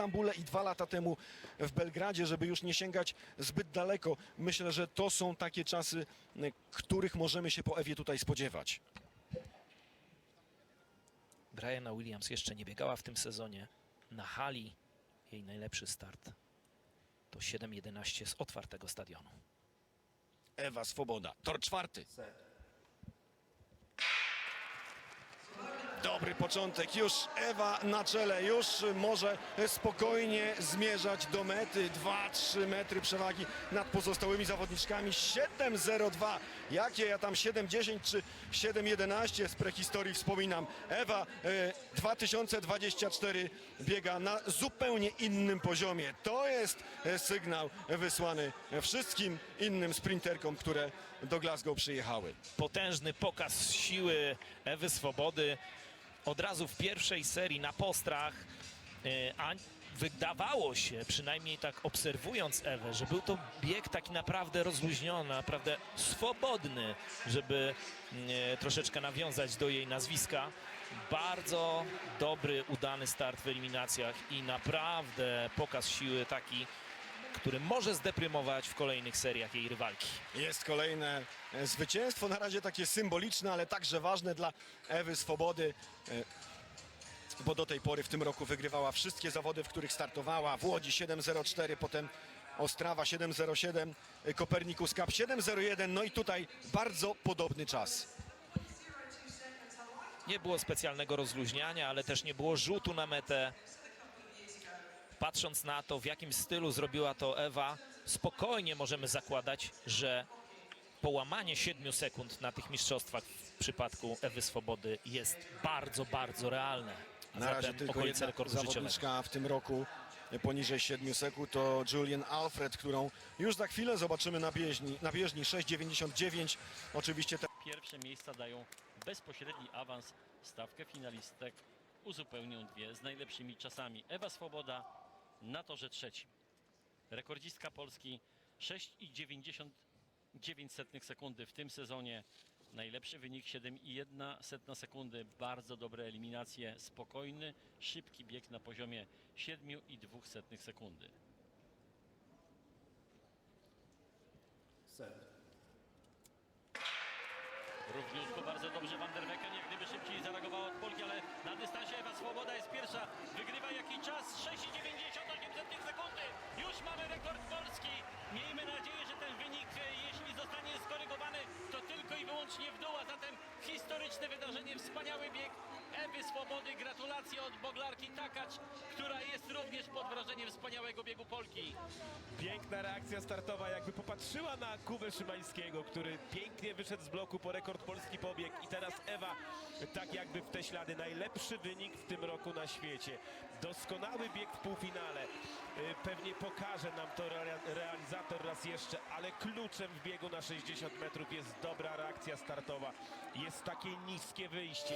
Stambule i dwa lata temu w Belgradzie, żeby już nie sięgać zbyt daleko. Myślę, że to są takie czasy, których możemy się po Ewie tutaj spodziewać. Brianna Williams jeszcze nie biegała w tym sezonie. Na hali jej najlepszy start to 7.11 z otwartego stadionu. Ewa Swoboda, tor czwarty. Dobry początek, już Ewa na czele, już może spokojnie zmierzać do mety. 2-3 metry przewagi nad pozostałymi zawodniczkami. 7-0-2. Jakie ja tam 7-10 czy 7-11 z prehistorii wspominam. Ewa e, 2024 biega na zupełnie innym poziomie. To jest e, sygnał wysłany wszystkim innym sprinterkom, które do Glasgow przyjechały. Potężny pokaz siły Ewy Swobody. Od razu w pierwszej serii na postrach, e, a wydawało się, przynajmniej tak obserwując Ewę, że był to bieg taki naprawdę rozluźniony, naprawdę swobodny, żeby e, troszeczkę nawiązać do jej nazwiska. Bardzo dobry, udany start w eliminacjach i naprawdę pokaz siły taki, który może zdeprymować w kolejnych seriach jej rywalki. Jest kolejne e, zwycięstwo, na razie takie symboliczne, ale także ważne dla Ewy Swobody, e, bo do tej pory w tym roku wygrywała wszystkie zawody, w których startowała. W Łodzi 7.04, potem Ostrawa 7.07, e, Kopernikus Cup 7.01, no i tutaj bardzo podobny czas. Nie było specjalnego rozluźniania, ale też nie było rzutu na metę. Patrząc na to, w jakim stylu zrobiła to Ewa, spokojnie możemy zakładać, że połamanie 7 sekund na tych mistrzostwach w przypadku Ewy Swobody jest bardzo, bardzo realne. A Na razie tylko jedna zawodniczka w tym roku poniżej 7 sekund to Julian Alfred, którą już za chwilę zobaczymy na bieżni, na bieżni 6.99. Oczywiście te Pierwsze miejsca dają bezpośredni awans stawkę finalistek. Uzupełnią dwie z najlepszymi czasami. Ewa Swoboda na torze trzecim. Rekordzistka Polski 6,99 sekundy w tym sezonie. Najlepszy wynik 7,1 sekundy. Bardzo dobre eliminacje. Spokojny, szybki bieg na poziomie 7,2 sekundy. Równiutko, bardzo dobrze Van der Wecken, jak gdyby szybciej zareagowała od Polki, ale na dystansie Ewa Swoboda jest pierwsza. Wygrywa jaki czas? 6,98 sekundy. Już mamy rekord Polski. Miejmy nadzieję, że ten wynik, e, jeśli zostanie skorygowany, to tylko i wyłącznie w dół, a zatem historyczne wydarzenie, wspaniały bieg Ewy Swobody. Gratulacje od Boglarki Takacz, która jest również pod wrażeniem wspaniałego biegu Polki. Piękna reakcja startowa, jakby popatrzyła na Kubę Szymańskiego, który pięknie wyszedł z bloku po rekord polski pobieg i teraz Ewa tak jakby w te ślady. Najlepszy wynik w tym roku na świecie. Doskonały bieg w półfinale. Y, Pewnie pokaże nam to rea- realizator raz jeszcze, ale kluczem w biegu na 60 metrów jest dobra reakcja startowa. Jest takie niskie wyjście.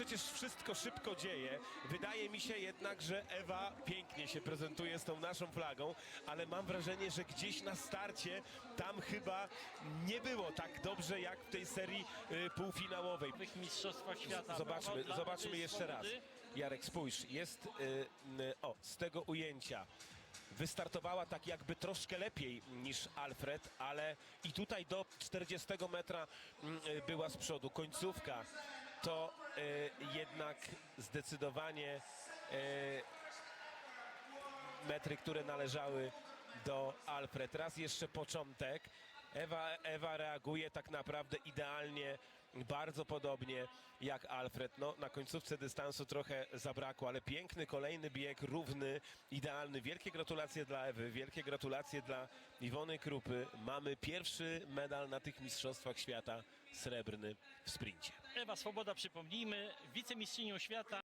Przecież wszystko szybko dzieje. Wydaje mi się jednak, że Ewa pięknie się prezentuje z tą naszą flagą, ale mam wrażenie, że gdzieś na starcie tam chyba nie było tak dobrze jak w tej serii e, półfinałowej. W Mistrzostwach Świata. Zobaczmy, Brawo dla zobaczmy Ewy jeszcze raz. Swobody. Jarek, spójrz, jest, y, y, o, z tego ujęcia wystartowała tak jakby troszkę lepiej niż Alfred, ale i tutaj do 40 metra mm, y, była z przodu. Końcówka to y, jednak zdecydowanie y, metry, które należały do Alfred. Raz jeszcze początek. Ewa, Ewa reaguje tak naprawdę idealnie, bardzo podobnie jak Alfred. No, na końcówce dystansu trochę zabrakło, ale piękny kolejny bieg, równy, idealny. Wielkie gratulacje dla Ewy, wielkie gratulacje dla Iwony Krupy. Mamy pierwszy medal na tych Mistrzostwach Świata, srebrny w sprincie. Ewa Swoboda, przypomnijmy, wicemistrzynią świata.